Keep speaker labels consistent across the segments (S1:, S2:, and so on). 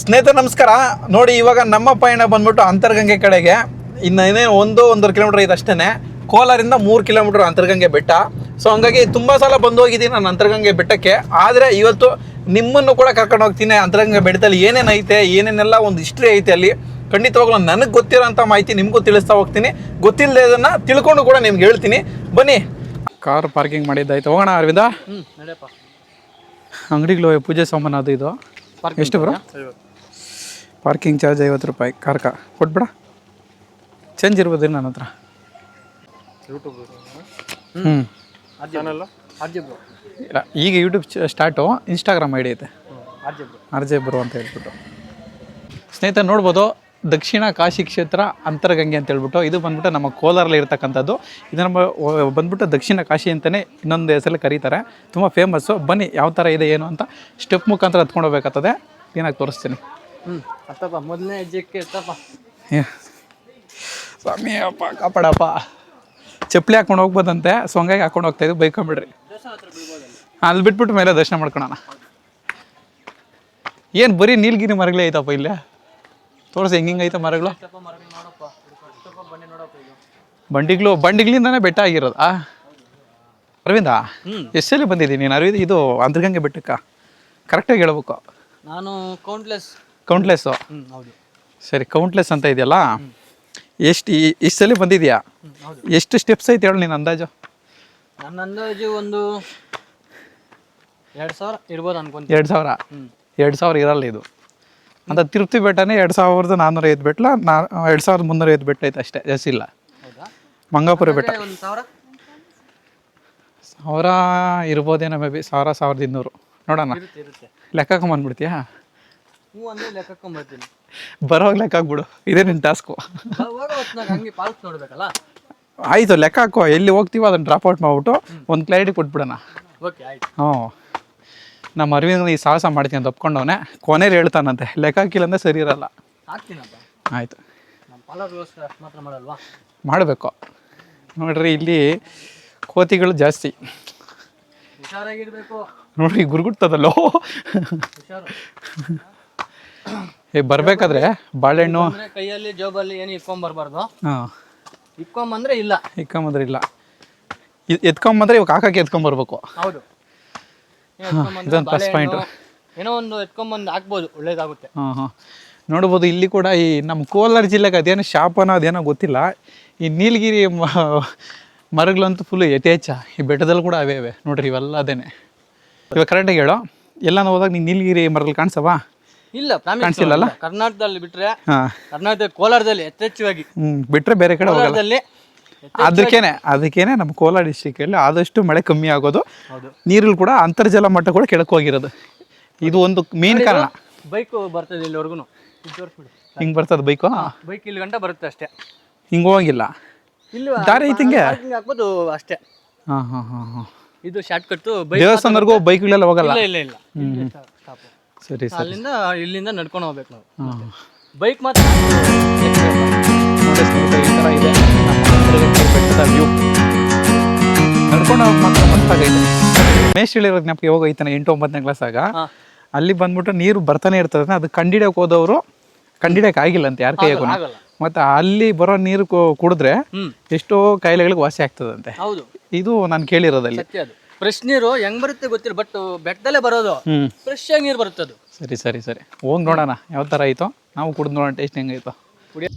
S1: ಸ್ನೇಹಿತರೆ ನಮಸ್ಕಾರ. ನೋಡಿ ಇವಾಗ ನಮ್ಮ ಪಯಣ ಬಂದ್ಬಿಟ್ಟು ಅಂತರ್ಗಂಗೆ ಕಡೆಗೆ. ಇನ್ನು ಇನ್ನೇನು ಒಂದು ಒಂದೂವರೆ ಕಿಲೋಮೀಟರ್ ಇದೆ ಅಷ್ಟೇ ಕೋಲಾರಿಂದ ಮೂರು ಕಿಲೋಮೀಟರ್ ಅಂತರ್ಗಂಗೆ ಬೆಟ್ಟ. ಸೊ ಹಂಗಾಗಿ ತುಂಬ ಸಲ ಬಂದು ಹೋಗಿದ್ದೀನಿ ನಾನು ಅಂತರ್ಗಂಗೆ ಬೆಟ್ಟಕ್ಕೆ. ಆದರೆ ಇವತ್ತು ನಿಮ್ಮನ್ನು ಕೂಡ ಕರ್ಕೊಂಡು ಹೋಗ್ತೀನಿ ಅಂತರ್ಗಂಗೆ ಬೆಟ್ಟದಲ್ಲಿ ಏನೇನು ಐತೆ ಏನೇನೆಲ್ಲ ಒಂದು ಹಿಸ್ಟ್ರಿ ಐತೆ ಅಲ್ಲಿ. ಖಂಡಿತವಾಗ್ಲೂ ನನಗೆ ಗೊತ್ತಿರೋಂಥ ಮಾಹಿತಿ ನಿಮಗೂ ತಿಳಿಸ್ತಾ ಹೋಗ್ತೀನಿ. ಗೊತ್ತಿಲ್ಲದೆ ಅದನ್ನು ತಿಳ್ಕೊಂಡು ಕೂಡ ನಿಮ್ಗೆ ಹೇಳ್ತೀನಿ. ಬನ್ನಿ. ಕಾರ್ ಪಾರ್ಕಿಂಗ್ ಮಾಡಿದ್ದಾಯ್ತು. ಹೋಗೋಣ ಅರವಿಂದ? ಅಂಗಡಿಗಳು ಪೂಜೆ ಸಾಮಾನು ಅದು ಇದು. ಎಷ್ಟು ಬ್ರೋ ಪಾರ್ಕಿಂಗ್ ಚಾರ್ಜ್ ಐವತ್ತು ರೂಪಾಯಿ. ಕಾರ್ಕ. ಕೊಟ್ಬಿಡ. ಚೇಂಜ್ ಇರ್ಬೋದು ನನ್ನ ಹತ್ರ.
S2: ಯೂಟ್ಯೂಬ್
S1: ಹ್ಞೂ ಇಲ್ಲ ಈಗ ಯೂಟ್ಯೂಬ್ ಸ್ಟಾರ್ಟು ಇನ್ಸ್ಟಾಗ್ರಾಮ್ ಐಡಿ ಐತೆ.
S2: R J bro.
S1: ಅಂತ ಹೇಳ್ಬಿಟ್ಟು. ಸ್ನೇಹಿತ ನೋಡ್ಬೋದು ದಕ್ಷಿಣ ಕಾಶಿ ಕ್ಷೇತ್ರ ಅಂತರಗಂಗೆ ಅಂತ ಹೇಳ್ಬಿಟ್ಟು ಇದು ಬಂದ್ಬಿಟ್ಟು ನಮ್ಮ ಕೋಲಾರಲ್ಲಿ ಇರ್ತಕ್ಕಂಥದ್ದು. ಇದು ನಮ್ಮ ಬಂದ್ಬಿಟ್ಟು ದಕ್ಷಿಣ ಕಾಶಿ ಅಂತಲೇ ಇನ್ನೊಂದು ಹೆಸರಲ್ಲಿ ಕರೀತಾರೆ. ತುಂಬ ಫೇಮಸ್ಸು ಬನ್ನಿ ಯಾವ ಥರ ಇದೆ ಏನು ಅಂತ ಸ್ಟೆಪ್ ಮುಖಾಂತರ ಹತ್ಕೊಂಡು ಹೋಗ್ಬೇಕಾಗ್ತದೆ. ಏನಾಗಿ ತೋರಿಸ್ತೀನಿ.
S2: ಹ್ಞೂ ಅತ್ತಪ್ಪ ಮೊದಲನೇ ಹೆಜ್ಜೆಕ್ಕೆ ಎತ್ತಪ್ಪ
S1: ಸ್ವಾಮಿ ಅಪ್ಪ ಕಾಪಾಡಪ್ಪ. ಚಪ್ಪಲಿ ಹಾಕೊಂಡು ಹೋಗ್ಬೋದಂತೆ. ಸೊ ಹಂಗಾಗಿ ಹಾಕೊಂಡು ಹೋಗ್ತಾ ಇದ್ದು ಬೈಕೊಂಬಿಡ್ರಿ. ಅಲ್ಲಿ ಬಿಟ್ಬಿಟ್ಟು ಮೇಲೆ ದರ್ಶನ ಮಾಡ್ಕೊಳೋಣ. ಏನು ಬರೀ ನೀಲಗಿರಿ ಮರಗಳೇ ಐತಪ್ಪ ಇಲ್ಲೇ? ತೋರಿಸಿ ಹೆಂಗೆ ಐತೆ ಮರಗಳು? ಬಂಡಿಗಳು ಬಂಡಿಗಳಿಂದನೇ ಬೆಟ್ಟ ಆಗಿರೋದು. ಆ. ಅರವಿಂದ ಎಷ್ಟಲ್ಲಿ ಬಂದಿದ್ದೀನಿ ನೀನು? ಅರವಿಂದ ಇದು ಅಂತರ್ಗಂಗೆ ಬೆಟ್ಟಕ್ಕ. ಕರೆಕ್ಟಾಗಿ ಹೇಳ್ಬೇಕು.
S2: ನಾನು ಕೌಂಟ್ಲೆಸ್
S1: ಕೌಂಟ್ಲೆಸ್ಸು
S2: ಹೌದು.
S1: ಸರಿ ಕೌಂಟ್ಲೆಸ್ ಅಂತ ಇದೆಯಲ್ಲ? ಎಷ್ಟು ಇಷ್ಟು ಸಲ ಬಂದಿದ್ಯಾ? ಎಷ್ಟು ಸ್ಟೆಪ್ಸ್ ಐತೆ ಹೇಳು ನೀನು ಅಂದಾಜು?
S2: ನನ್ನ ಅಂದಾಜು ಒಂದು ಎರಡು ಸಾವಿರ ಇರ್ಬೋದು ಅನ್ಕೊಂತೀನಿ.
S1: ಎರಡು ಸಾವಿರ? ಎರಡು ಸಾವಿರ ಇರಲ್ಲ ಇದು. ಅಂತ ತಿರುಪ್ತಿ ಬೆಟ್ಟನೇ ಎರಡು ಸಾವಿರದ ನಾನ್ನೂರ ಐದು ಬೆಟ್ಟಲ ನಾ ಎರಡು ಸಾವಿರದ ಮುನ್ನೂರ ಐದು ಬೆಟ್ಟ ಐತೆ ಅಷ್ಟೇ ಜಾಸ್ತಿ ಇಲ್ಲ. ಮಂಗಾಪುರ ಬೆಟ್ಟ.
S2: ಒಂದು ಸಾವಿರ?
S1: ಸಾವಿರ ಇರ್ಬೋದೇನೋ ಮೇ ಬಿ ಸಾವಿರ ಸಾವಿರದ ಇನ್ನೂರು. ನೋಡೋಣ ಲೆಕ್ಕಕ್ಕೆ ಬಂದ್ಬಿಡ್ತೀಯಾ?
S2: ಹ್ಞೂ ಅಂದರೆ ಲೆಕ್ಕಕ್ಕೊಂಬರ್ತೀನಿ
S1: ಬರೋವಾಗ ಲೆಕ್ಕ ಹಾಕ್ಬಿಡು. ಇದೇ ನಿನ್ನ ಟಾಸ್ಕು
S2: ಹೋಗೋ ಹೊತ್ನಾಗ ಹಂಗೆ ಪಾಲ್ಸ್ ನೋಡ್ಬೇಕಲ್ಲ?
S1: ಆಯಿತು ಲೆಕ್ಕ ಹಾಕೋ. ಎಲ್ಲಿ ಹೋಗ್ತೀವೋ ಅದನ್ನು ಡ್ರಾಪ್ ಔಟ್ ಮಾಡ್ಬಿಟ್ಟು ಒಂದು ಕ್ಲಾರಿಟಿ ಕೊಟ್ಬಿಡೋಣ.
S2: ಓಕೆ ಆಯ್ತು.
S1: ಹ್ಞೂ. ನಮ್ಮ ಅರವಿಂದ ಈ ಸಾಹಸ ಮಾಡ್ತೀನಿ ಅಂತ ಒಪ್ಕೊಂಡವನೆ. ಕೊನೆಯಲ್ಲಿ ಹೇಳ್ತಾನಂತೆ. ಲೆಕ್ಕ ಹಾಕಿಲ್ಲ ಅಂದ್ರೆ ಸರಿ ಇರಲ್ಲ.
S2: ಹಾಕ್ತೀನಪ್ಪ.
S1: ಆಯಿತು.
S2: ನಮ್ಮ ಪಾಲರ್ಗೋಸ್ಕರ ಅಷ್ಟು ಮಾತ್ರ ಮಾಡಲ್ವಾ?
S1: ಮಾಡಬೇಕು. ನೋಡ್ರಿ ಇಲ್ಲಿ ಕೋತಿಗಳು ಜಾಸ್ತಿ.
S2: ಹುಷಾರಾಗಿರ್ಬೇಕು.
S1: ನೋಡ್ರಿ ಗುರುಗುಡ್ತದಲ್ಲೋ.
S2: ಹುಷಾರು.
S1: ಏ ಬರ್ಬೇಕಾದ್ರೆ ಬಾಳೆಹಣ್ಣು.
S2: ಅಂದ್ರೆ ಕೈಯಲ್ಲಿ ಜೋಬಲ್ಲಿ ಏನು ಇಟ್ಕೊಂಬರ್ಬಾರ್ದು.
S1: ಹಾಂ.
S2: ಇಟ್ಕೊಂಬಂದ್ರೆ ಇಲ್ಲ.
S1: ಇಕ್ಕೊಂಬಂದ್ರೆ ಇಲ್ಲ. ಇದ್- ಎತ್ಕೊಂಬಂದ್ರೆ ಇವಾಗ ಹಾಕಕ್ಕೆ ಎತ್ಕೊಂಬರ್ಬೇಕು.
S2: ಹೌದು. ಏನ್ ಎತ್ಕೊಂಬಂದ್ರೆ
S1: ಇದೊಂದು ಪ್ಲಸ್
S2: ಬಾಳೆಹಣ್ಣು, ಏನೋ ಒಂದು ಎತ್ಕೊಂಬಂದು ಹಾಕ್ಬೋದು ಒಳ್ಳೇದಾಗುತ್ತೆ.
S1: ಹಾಂ ಹಾಂ. ನೋಡ್ಬೋದು ಇಲ್ಲಿ ಕೂಡ ಈ ನಮ್ಮ ಕೋಲಾರ ಜಿಲ್ಲೆಗೆ ಅದೇನೋ ಶಾಪನ ಅದೇನೋ ಗೊತ್ತಿಲ್ಲ. ಈ ನೀಲಗಿರಿ ಮ- ಮರಗಳಂತೂ ಫುಲ್ ಯಥೇಚ್ಛ. ಈ ಬೆಟ್ಟದಲ್ಲಿ ಕೂಡ ಅವೇ ಇವೆ ನೋಡ್ರಿ ಇವೆಲ್ಲ ಅದೇನೆ. ಇವಾಗ ಕರೆಕ್ಟಾಗಿ ಹೇಳೋ ಎಲ್ಲ ಹೋದಾಗ ನೀನು ನೀಲಗಿರಿ ಮರಗಳು ಕಾಣಿಸವಾ?
S2: ಇಲ್ಲ ಕಾಣಿಸಿಲ್ಲ
S1: ಕಾಣ್ಸಿಲ್ಲಲ್ಲ?
S2: ಕರ್ನಾಟಕದಲ್ಲಿ ಬಿಟ್ರೆ ಕರ್ನಾಟಕ ಕೋಲಾರದಲ್ಲಿ ಯಥೇಚ್ಛವಾಗಿ
S1: ಹ್ಮ್ ಬಿಟ್ರೆ ಬೇರೆ ಕಡೆ ಹೋಗಲ್ಲ.
S2: ಕೋಲಾರದಲ್ಲಿ
S1: ಅದಕ್ಕೇನೆ ಅದಕ್ಕೇನೆ ನಮ್ಮ ಕೋಲಾರ ಡಿಸ್ಟಿಕಲ್ಲಿ ಆದಷ್ಟು ಮಳೆ ಕಮ್ಮಿ ಆಗೋದು.
S2: ಹೌದು.
S1: ನೀರಲ್ಲಿ ಕೂಡ ಅಂತರ್ಜಲ ಮಟ್ಟ ಕೂಡ ಕೆಳಕ್ಕೆ ಹೋಗಿರೋದು. ಇದು ಒಂದು ಮೇನ್ ಕಾರಣ.
S2: ಬೈಕ್ ಬರ್ತದೆ ಇಲ್ಲಿವರೆಗೂ ತೋರಿಸ್ಬಿಡಿ.
S1: ಹಿಂಗೆ ಬರ್ತದೆ ಬೈಕು
S2: ಬೈಕ್ ಇಲ್ಲಿ ಗಂಟ ಬರುತ್ತೆ ಅಷ್ಟೇ.
S1: ಹಿಂಗ ಹೋಗಿಲ್ಲ
S2: ಇಲ್ಲಿ
S1: ದಾರಿ ಐತಿ ಹಿಂಗೆ?
S2: parking ಹಾಕ್ಬೋದು ಅಷ್ಟೇ.
S1: ಹಾ ಹಾ ಹಾ ಹಾಂ.
S2: ಇದು ಶಾರ್ಟ್ ಕಟ್ ಬೈಕ್
S1: ದೇವಸ್ಥಾನದವರೆಗೂ ಬೈಕ್ಗಳೆಲ್ಲ ಹೋಗಲ್ಲ?
S2: ಇಲ್ಲ ಇಲ್ಲ ಇಲ್ಲ.
S1: ಸರಿ ಸರಿ.
S2: ಅಲ್ಲಿಂದ ಇಲ್ಲಿಂದ ನಡ್ಕೊಂಡು ಹೋಗ್ಬೇಕು ನಾವು.
S1: ಹಾಂ.
S2: ಬೈಕ್ ಮಾತ್ರ.
S1: ಈ ಥರ ಇದೆ ವ್ಯೂ ನಡ್ಕೊಂಡು ಹೋಗಿ ಮಾತ್ರ ಮಸ್ತಾಗೈತೆ ಜ್ಞಾಪಕ ಯಾವಾಗ ಐತಾನೆ? ಎಂಟು ಒಂಬತ್ತನೇ ಕ್ಲಾಸ್
S2: ಆಗ.
S1: ಅಲ್ಲಿ ಬಂದ್ಬಿಟ್ಟು ನೀರು ಬರ್ತಾನೆ ಇರ್ತದೆ. ಅದು ಕಂಡಿಡಿಯಕ್ಕೆ ಹೋದವರು ಕಂಡಿಡಿಯಕ್ಕೆ ಆಗಿಲ್ಲ ಅಂತ ಯಾರ ಕೈಯಾಗೂ
S2: ಆಗಲ್ಲ
S1: ಮತ್ತು ಅಲ್ಲಿ ಬರೋ ನೀರು ಕು- ಕುಡಿದ್ರೆ ಎಷ್ಟೋ ಕಾಯಿಲೆಗಳಿಗೆ ವಾಸಿ ಆಗ್ತದಂತೆ.
S2: ಹೌದು.
S1: ಇದು ನಾನು ಕೇಳಿರೋದಲ್ಲಿ.
S2: ಸತ್ಯ ಅದು. ಫ್ರೆಶ್ ನೀರು ಹೆಂಗ್ ಬರುತ್ತೆ ಗೊತ್ತಿಲ್ಲ ಬಟ್ ಬೆಟ್ಟದಲ್ಲೇ ಬರೋದು. ಫ್ರೆಶ್ ಆಗಿ ನೀರು ಬರುತ್ತೆ ಅದು
S1: ಸರಿ ಸರಿ ಸರಿ. ಹೋಗಿ ನೋಡೋಣ ಯಾವ ಥರ ಆಯಿತು ನಾವು ಕುಡಿದು ನೋಡೋಣ ಟೇಸ್ಟ್ ಹೆಂಗಾಯ್ತು
S2: ಕುಡಿಯ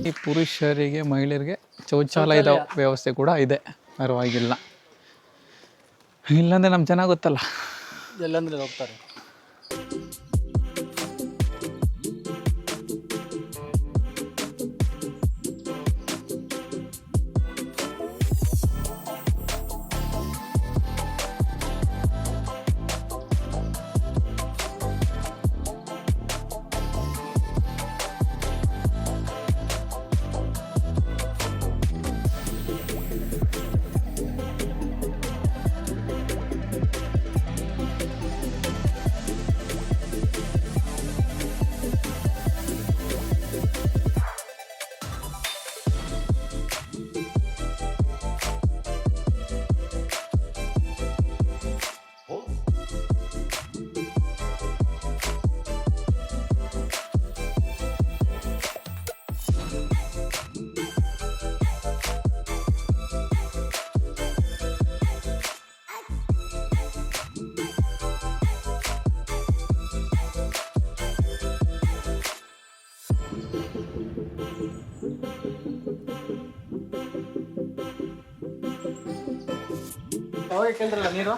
S1: ಈ ಪುರುಷರಿಗೆ ಮಹಿಳೆಯರಿಗೆ ಶೌಚಾಲಯದ ವ್ಯವಸ್ಥೆ ಕೂಡ ಇದೆ. ಪರವಾಗಿಲ್ಲ. ಇಲ್ಲಾಂದ್ರೆ ನಮ್ಮ ಚೆನ್ನಾಗಿ ಗೊತ್ತಲ್ಲ.
S2: ಎಲ್ಲಂದ್ರೆ ಹೋಗ್ತಾರೆ? ಕೇಳಿದ್ರಲ್ಲ ನೀರು?